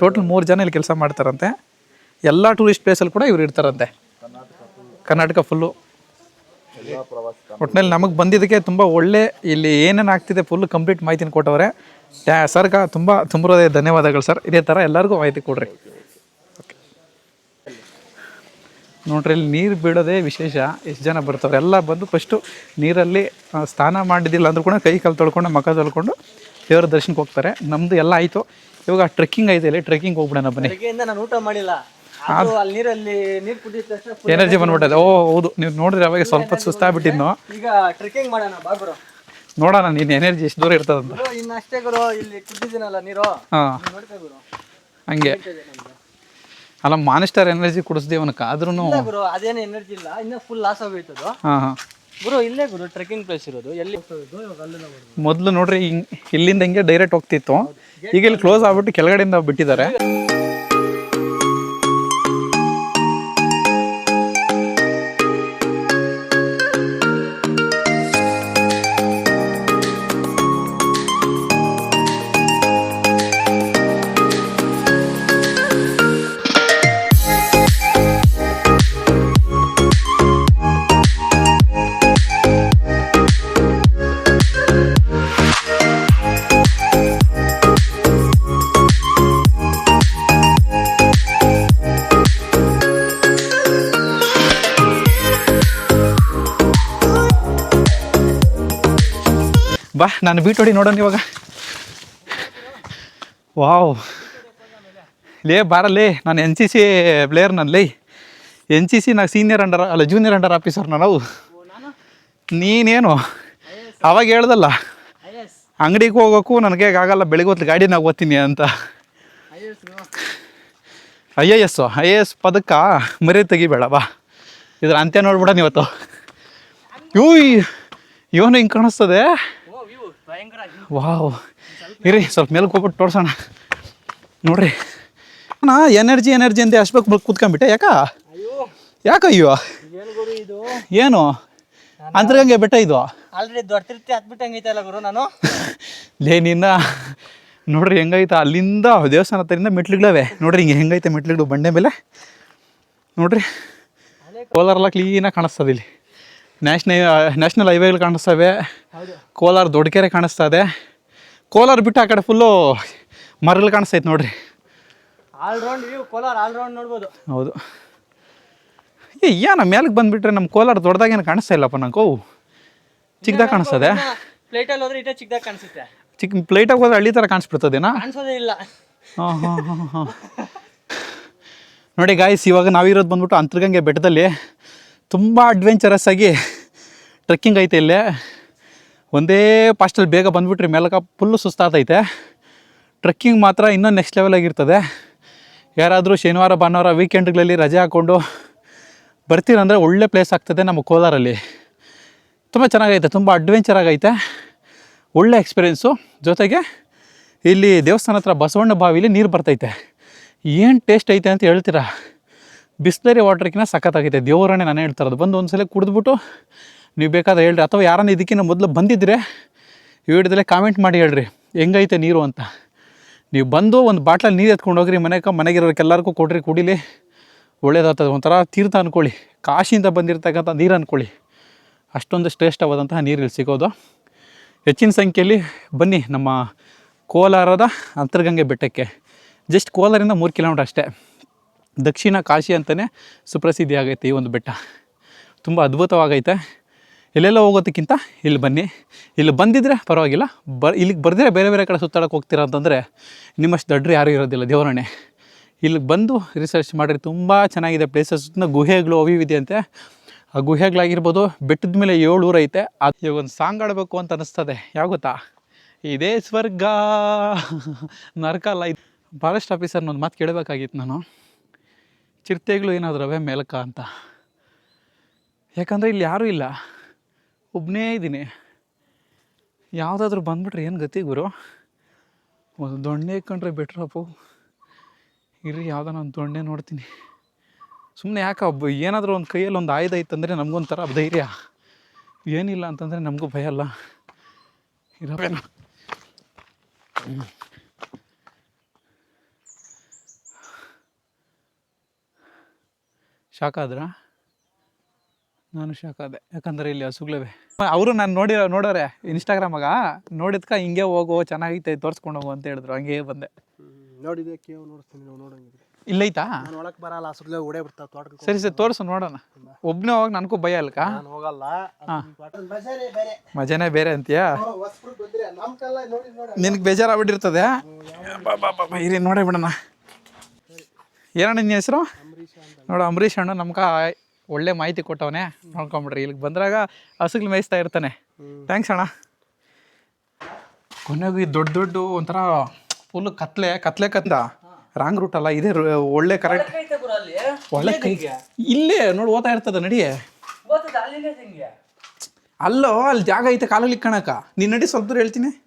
S1: ಟೋಟಲ್ ಮೂರು ಜನ ಇಲ್ಲಿ ಕೆಲಸ ಮಾಡ್ತಾರಂತೆ. ಎಲ್ಲ ಟೂರಿಸ್ಟ್ ಪ್ಲೇಸಲ್ಲಿ ಕೂಡ ಇವ್ರು ಇರ್ತಾರಂತೆ. ಕರ್ನಾಟಕ ಫುಲ್ಲು ಒಟ್ಟಿನಲ್ಲಿ ನಮಗೆ ಬಂದಿದ್ದಕ್ಕೆ ತುಂಬ ಒಳ್ಳೆ ಇಲ್ಲಿ ಏನೇನು ಆಗ್ತಿದೆ ಫುಲ್ ಕಂಪ್ಲೀಟ್ ಮಾಹಿತಿನ ಕೊಟ್ಟವ್ರೆ. ಸರ್ ತುಂಬಾ ತುಂಬ ತುಂಬ ಧನ್ಯವಾದಗಳು ಸರ್. ಇದೇ ಥರ ಎಲ್ಲರಿಗೂ ಮಾಹಿತಿ ಕೊಡ್ರಿ. ನೋಡ್ರಿ ಇಲ್ಲಿ ನೀರು ಬೀಳೋದೇ ವಿಶೇಷ. ಎಷ್ಟು ಜನ ಬರ್ತಾರೆ? ಎಲ್ಲ ಬಂದು ಫಸ್ಟು ನೀರಲ್ಲಿ ಸ್ನಾನ ಮಾಡಿದ್ದಿಲ್ಲ ಅಂದ್ರೂ ಕೂಡ ಕೈ ಕಾಲು ತೊಳ್ಕೊಂಡು ಮಖ ತೊಳ್ಕೊಂಡು ದೇವರ ದರ್ಶನಕ್ಕೆ ಹೋಗ್ತಾರೆ. ನಮ್ಮದು ಎಲ್ಲ ಆಯಿತು. ಇವಾಗ ಟ್ರೆಕ್ಕಿಂಗ್ ಐತೆ ಇಲ್ಲಿ. ಟ್ರೆಕ್ಕಿಂಗ್ ಹೋಗ್ಬಿಡೋಣ ಬನ್ನಿ.
S2: ನಾನು ಊಟ ಮಾಡಿಲ್ಲ. ಅದು ಅಲ್ಲಿ ನೀರಲ್ಲಿ ನೀರು ಕುಡಿದ ತಕ್ಷಣ
S1: ಎನರ್ಜಿ ಬಂದ್ಬಿಟ್ಟದೆ. ಓ ಹೌದು. ನೀವು ನೋಡಿದ್ರೆ ಅವಾಗ ಸ್ವಲ್ಪ ಸುಸ್ತಾಗ್ಬಿಟ್ಟಿದ್ನು
S2: ಈಗ ಟ್ರೆಕ್ಕಿಂಗ್ ಮಾಡೋಣ ಬಾ ಗುರು.
S1: ನೋಡೋಣ ನೀನು ಎನರ್ಜಿ ಎಷ್ಟು ದೂರ ಇರ್ತದಂತ.
S2: ಇನ್ನು ಅಷ್ಟೇ ಗುರು ಇಲ್ಲಿ ಕುದ್ದಿದ್ದೀನಲ್ಲ ನೀರು.
S1: ಹಾಂ. ಹಂಗೆ. ಅಲ್ಲ ಮಾನಿಸ್ಟರ್ ಎನರ್ಜಿ ಕುಡಿಸ್ದೇ ಅವನಕ್ಕೆ ಆದ್ರೂ
S2: ಇಲ್ಲ ಗುರು ಅದೇನು ಎನರ್ಜಿ ಇಲ್ಲ. ಇನ್ನೂ ಫುಲ್ ಲಾಸ್ ಆಗೋಯ್ತದು.
S1: ಹಾಂ ಹಾಂ.
S2: ಗುರು ಇಲ್ಲೇ ಗುರು ಟ್ರೆಕಿಂಗ್ ಪ್ಲೇಸ್ ಇರೋದು. ಎಲ್ಲಿ ಹೋಗ್ತದ್ದು ಇವಾಗ
S1: ಮೊದಲು ನೋಡ್ರಿ ಹಿಂಗ್ ಇಲ್ಲಿಂದ ಹಿಂಗೆ ಡೈರೆಕ್ಟ್ ಹೋಗ್ತಿತ್ತು. ಈಗ ಇಲ್ಲಿ ಕ್ಲೋಸ್ ಆಗ್ಬಿಟ್ಟು ಕೆಳಗಡೆಯಿಂದ ಬಿಟ್ಟಿದ್ದಾರೆ. ಬಾ ನಾನು ಬೀಟ್ ಹೊಡಿ ನೋಡೋಣ ಇವಾಗ. ವಾವ್. ಲೇ ಬಾರಲ್ಲೇ ನಾನು ಎನ್ ಸಿ ಸಿ ಪ್ಲೇಯರ್ ನಾನು ಲೇ. ಎನ್ ಸಿ ಸಿ ನಾ ಸೀನಿಯರ್ ಅಂಡರ್ ಅಲ್ಲ ಜೂನಿಯರ್ ಅಂಡರ್ ಆಫೀಸರ್ ನಾವು ನೀನೇನು? ಅವಾಗ ಹೇಳ್ದಲ್ಲ. ಅಂಗಡಿಗೆ ಹೋಗೋಕ್ಕೂ ನನಗೆ ಆಗಲ್ಲ ಬೆಳಿಗ್ಗೆ ಹೊತ್ತು ಗಾಡಿನಾಗ ಓದ್ತೀನಿ ಅಂತ. I A S I A S ಪದಕ್ಕ ಮರಿ ತೆಗಿಬೇಡ ಬಾ. ಇದ್ರ ಅಂತ್ಯ ನೋಡ್ಬಿಡೋಣ ಇವತ್ತು. ಇವು ಇವನು ಹಿಂಗೆ ಕಾಣಿಸ್ತದೆ? ವಾವ್. ಇರಿ ಸ್ವಲ್ಪ ಮೇಲೆ ಹೋಗ್ಬಿಟ್ಟು ತೋರ್ಸೋಣ. ನೋಡ್ರಿ. ಅಣ್ಣ ಎನರ್ಜಿ ಎನರ್ಜಿ ಅಂತ ಅಷ್ಟು ಕೂತ್ಕೊಂಡ್ಬಿಟ್ಟೆ. ಯಾಕ? ಯಾಕ ಅಯ್ಯೋ?
S2: ಏನು ಗುರು ಇದು?
S1: ಏನು? ಅಂತರ್ಗಂಗೆ ಬೆಟ್ಟ ಇದು?
S2: ಆಲ್ರೆಡಿ ದೊಡ್ಡ ಹತ್ಬಿಟ್ಟಂಗೈತಲ್ಲ ಗುರು ನಾನು?
S1: ಲೇ ನಿನ್ನ ನೋಡ್ರಿ ಹೆಂಗೈತೆ? ಅಲ್ಲಿಂದ ದೇವಸ್ಥಾನ ಹತ್ತರಿಂದ ಮೆಟ್ಲುಗಳವೆ. ನೋಡ್ರಿ ಹಿಂಗೆ ಹೆಂಗೈತೆ ಮೆಟ್ಲುಗಳು ಬಂಡೆ ಮೇಲೆ. ನೋಡ್ರಿ. ಕೋಲಾರೆಲ್ಲ ಕ್ಲೀನಾಗಿ ಕಾಣಿಸ್ತದೆ ಇಲ್ಲಿ. ನ್ಯಾಷನಲ್ ನ್ಯಾಷನಲ್ ಹೈವೇಗಳು ಕಾಣಿಸ್ತವೆ. ಕೋಲಾರ ದೊಡ್ಡಕೆರೆ ಕಾಣಿಸ್ತಾ ಇದೆ ಕೋಲಾರ ಬಿಟ್ಟು ಆ ಕಡೆ ಫುಲ್ಲು ಮರಗಳು ಕಾಣಿಸ್ತೈತೆ ನೋಡ್ರಿ.
S2: ಕೋಲಾರ ನೋಡ್ಬೋದು.
S1: ಹೌದು. ಏ ಏನ ಮೇಲಕ್ಕೆ ಬಂದುಬಿಟ್ರೆ ನಮ್ಮ ಕೋಲಾರ ದೊಡ್ಡದಾಗೇನು ಕಾಣಿಸ್ತಾ ಇಲ್ಲಪ್ಪ ನಂಗೆ? ಚಿಕ್ಕದಾಗ ಕಾಣಿಸ್ತದೆ?
S2: ಪ್ಲೇಟಲ್ಲಿ ಹೋದ್ರೆ ಚಿಕ್ಕದಾಗ ಕಾಣಿಸುತ್ತೆ.
S1: ಚಿಕ್ಕ ಪ್ಲೇಟಾಗಿ ಹೋದ್ರೆ ಹಳ್ಳಿ ಥರ ಕಾಣಿಸ್ಬಿಡ್ತದೇನಾ
S2: ಕಾಣಿಸೋದೇ ಇಲ್ಲ.
S1: ಹಾಂ ಹಾಂ ಹಾಂ ಹಾಂ ನೋಡಿ ಗಾಯ್ಸ್ ಇವಾಗ ನಾವಿರೋದು ಬಂದ್ಬಿಟ್ಟು ಅಂತರ್ಗಂಗೆ ಬೆಟ್ಟದಲ್ಲಿ ತುಂಬ ಅಡ್ವೆಂಚರಸ್ ಆಗಿ ಟ್ರೆಕ್ಕಿಂಗ್ ಐತೆ ಇಲ್ಲೇ. ಒಂದೇ ಪಾಸ್ಟಲ್ಲಿ ಬೇಗ ಬಂದ್ಬಿಟ್ರಿ ಮೇಲಕ ಫುಲ್ಲು ಸುಸ್ತಾತೈತೆ. ಟ್ರೆಕ್ಕಿಂಗ್ ಮಾತ್ರ ಇನ್ನೂ ನೆಕ್ಸ್ಟ್ ಲೆವೆಲ್ ಆಗಿರ್ತದೆ. ಯಾರಾದರೂ ಶನಿವಾರ, ಭಾನುವಾರ ವೀಕೆಂಡ್ಗಳಲ್ಲಿ ರಜೆ ಹಾಕ್ಕೊಂಡು ಬರ್ತೀರಂದರೆ ಒಳ್ಳೆ ಪ್ಲೇಸ್ ಆಗ್ತದೆ ನಮ್ಮ ಕೋಲಾರಲ್ಲಿ. ತುಂಬ ಚೆನ್ನಾಗೈತೆ, ತುಂಬ ಅಡ್ವೆಂಚರ್ ಆಗೈತೆ. ಒಳ್ಳೆ ಎಕ್ಸ್ಪೀರಿಯೆನ್ಸು ಜೊತೆಗೆ ಇಲ್ಲಿ ದೇವಸ್ಥಾನ ಹತ್ರ ಬಸವಣ್ಣ ಬಾವಿಲಿ ನೀರು ಬರ್ತೈತೆ. ಏನು ಟೇಸ್ಟ್ ಐತೆ ಅಂತ ಹೇಳ್ತೀರಾ? ಬಿಸ್ಲರಿ ವಾಟ್ರ್ಕಿನ ಸಖತ್ತಾಗೈತೆ. ದೇವರನ್ನೇ ನಾನು ಹೇಳ್ತಾರದು ಬಂದು ಒಂದು ಸಲ ಕುಡಿದ್ಬಿಟ್ಟು ನೀವು ಬೇಕಾದ್ರೆ ಹೇಳ್ರಿ. ಅಥವಾ ಯಾರನ್ನ ಇದಕ್ಕಿಂತ ಮೊದಲು ಬಂದಿದ್ದರೆ ಈ ವಿಡಿಯೋದಲ್ಲೇ ಕಾಮೆಂಟ್ ಮಾಡಿ ಹೇಳ್ರಿ. ಹೆಂಗೈತೆ ನೀರು ಅಂತ. ನೀವು ಬಂದು ಒಂದು ಬಾಟ್ಲಲ್ಲಿ ನೀರು ಎತ್ಕೊಂಡು ಹೋಗ್ರಿ ಮನೆಗೆ ಮನೆಗಿರೋರಿಗೆ ಎಲ್ಲರಿಗೂ ಕೊಡ್ರಿ, ಕುಡಿಲಿ. ಒಳ್ಳೇದಾಗ್ತದೆ. ಒಂಥರ ತೀರ್ಥ ಅಂದ್ಕೊಳ್ಳಿ ಕಾಶಿಯಿಂದ ಬಂದಿರತಕ್ಕಂಥ ನೀರು ಅಂದ್ಕೊಳ್ಳಿ ಅಷ್ಟೊಂದು ಶ್ರೇಷ್ಠವಾದಂತಹ ನೀರು ಇಲ್ಲಿ ಸಿಗೋದು. ಹೆಚ್ಚಿನ ಸಂಖ್ಯೆಯಲ್ಲಿ ಬನ್ನಿ ನಮ್ಮ ಕೋಲಾರದ ಅಂತರ್ಗಂಗೆ ಬೆಟ್ಟಕ್ಕೆ. ಜಸ್ಟ್ ಕೋಲಾರಿಂದ ಮೂರು ಕಿಲೋಮೀಟ್ರ್ ಅಷ್ಟೇ. ದಕ್ಷಿಣ ಕಾಶಿ ಅಂತಲೇ ಸುಪ್ರಸಿದ್ಧಿ ಆಗೈತೆ ಈ ಒಂದು ಬೆಟ್ಟ. ತುಂಬ ಅದ್ಭುತವಾಗೈತೆ. ಎಲ್ಲೆಲ್ಲ ಹೋಗೋದಕ್ಕಿಂತ ಇಲ್ಲಿ ಬನ್ನಿ. ಇಲ್ಲಿ ಬಂದಿದ್ರೆ ಪರವಾಗಿಲ್ಲ. ಬ, ಇಲ್ಲಿಗೆ ಬರ್ದಿರೆ ಬೇರೆ ಬೇರೆ ಕಡೆ ಸುತ್ತಾಡಕ್ಕೆ ಹೋಗ್ತೀರಾ ಅಂತಂದರೆ ನಿಮ್ಮಷ್ಟು ದಡ್ರು ಯಾರೂ ಇರೋದಿಲ್ಲ, ದೇವರಣೆ. ಇಲ್ಲಿಗೆ ಬಂದು ರಿಸರ್ಚ್ ಮಾಡಿರಿ ತುಂಬ ಚೆನ್ನಾಗಿದೆ ಪ್ಲೇಸಸ್ ಗುಹೆಗಳು ಅವು ಇವು ಇದೆಯಂತೆ. ಆ ಗುಹೆಗಳಾಗಿರ್ಬೋದು, ಬೆಟ್ಟದ ಮೇಲೆ ಏಳು ಐತೆ. ಅದು ಇವಾಗ ಒಂದು ಸಾಂಗ್ ಆಡಬೇಕು ಅಂತ ಅನಿಸ್ತದೆ. ಯಾವ ಗೊತ್ತಾ? ಇದೇ ಸ್ವರ್ಗ. ನರಕ ಅಲ್ಲ ಇದು ಫಾರೆಸ್ಟ್ ಆಫೀಸರ್ನ ಒಂದು ಮಾತು ಕೇಳಬೇಕಾಗಿತ್ತು ನಾನು. ಚಿರತೆಗಳು ಏನಾದರೂ ಅವೇ ಮೇಲಕ ಅಂತ. ಯಾಕಂದರೆ ಇಲ್ಲಿ ಯಾರೂ ಇಲ್ಲ. ಒಬ್ಬನೇ ಇದ್ದೀನಿ. ಯಾವುದಾದ್ರೂ ಬಂದ್ಬಿಟ್ರೆ ಏನು ಗತಿ ಗುರು? ಒಂದು ದೊಣ್ಣೆ ಕಂಡ್ರೆ ಬೆಟ್ರಪ್ಪು ಇರಿ ಯಾವುದೋ ನಾನು ದೊಣ್ಣೆ ನೋಡ್ತೀನಿ. ಸುಮ್ಮನೆ ಯಾಕೆ ಒಬ್ಬ ಏನಾದರೂ ಒಂದು ಕೈಯಲ್ಲಿ ಒಂದು ಆಯುಧ ಇತ್ತಂದರೆ ನಮಗೊಂಥರ ಧೈರ್ಯ. ಏನಿಲ್ಲ ಅಂತಂದರೆ ನಮಗೂ ಭಯ ಅಲ್ಲ. ಇರಬೇಡ ಶಾಕ್ ಆದ್ರ? ನಾನು ಶಾಕ್ ಆದೆ. ಯಾಕಂದ್ರೆ ಇಲ್ಲಿ ಹಸುಗಳಿವೆ. ಅವರು ನಾನು ನೋಡಿರೋ ನೋಡೋರೆ ಇನ್ಸ್ಟಾಗ್ರಾಮಾಗ ನೋಡಿದ್ಕ ಹಿಂಗೆ ಹೋಗು ಚೆನ್ನಾಗೈತೆ ತೋರಿಸ್ಕೊಂಡು ಹೋಗು ಅಂತ ಹೇಳಿದ್ರು. ಹಂಗೆ ಬಂದೆ.
S6: ನೋಡಿದೆ ಕೇವ್ ನೋಡಿಸ್ತೀನಿ ನೀವು ನೋಡಂಗಿದ್ರೆ.
S1: ಇಲ್ಲೈತಾ?
S6: ನಾನು ಒಳಗೆ ಬರಲ್ಲ ಅಸುಗ್ಲೇ ಓಡೇ ಬಿಡ್ತಾವೆ ತೋಟಕ್ಕೆ
S1: ಸರಿ ಸರಿ ತೋರಿಸು ನೋಡೋಣ. ಒಬ್ಬನೇ ಹೋಗಿ ನನಗೂ ಭಯ ಅಲ್ಕ?
S6: ನಾನು ಹೋಗಲ್ಲ.
S3: ಮಜಾನೇ ಬೇರೆ.
S1: ಮಜಾನೇ ಬೇರೆ ಅಂತೀಯಾ? ನಿನಗೆ ಬೇಜಾರಾಗ್ಬಿಟ್ಟಿರ್ತದೆ? ಇರಿ ನೋಡೇ ಬಿಡೋಣ. ಏನಣ್ಣ ನಿನ್ನ ಹೆಸರು? ನೋಡು ಅಂಬರೀಷ್ ಅಣ್ಣ ನಮ್ಗೆ ಒಳ್ಳೆ ಮಾಹಿತಿ ಕೊಟ್ಟವನೆ ನೋಡ್ಕೊಂಬಿಡ್ರಿ. ಇಲ್ಲಿಗೆ ಬಂದಾಗ ಹಸುಗಳು ಮೇಯಿಸ್ತಾ ಇರ್ತಾನೆ. ಥ್ಯಾಂಕ್ಸ್ ಅಣ್ಣ. ಕೊನೆಗೂ ಈ ದೊಡ್ಡ ದೊಡ್ಡ ಒಂಥರ ಫುಲ್ ಕತ್ಲೆ ಕತ್ಲೆ ಕತ್ತ ರಾಂಗ್ ರೂಟ್ ಅಲ್ಲ ಇದೇ ರು- ಒಳ್ಳೆ ಕರೆಕ್ಟ್
S2: ಐತೆ ಗುರು ಅಲ್ಲಿ.
S1: ಒಳ್ಳೆ ಕೈ ಇಲ್ಲೇ ನೋಡಿ ಓದ್ತಾ ಇರ್ತದ ನಡಿ. ಅಲ್ಲೋ ಅಲ್ಲಿ ಜಾಗ ಐತೆ ಕಾಲಲ್ಲಿ ಕಣಕ ನೀನ್ ನಡಿ ಸ್ವಲ್ಪ ದೂರ ಹೇಳ್ತೀನಿ.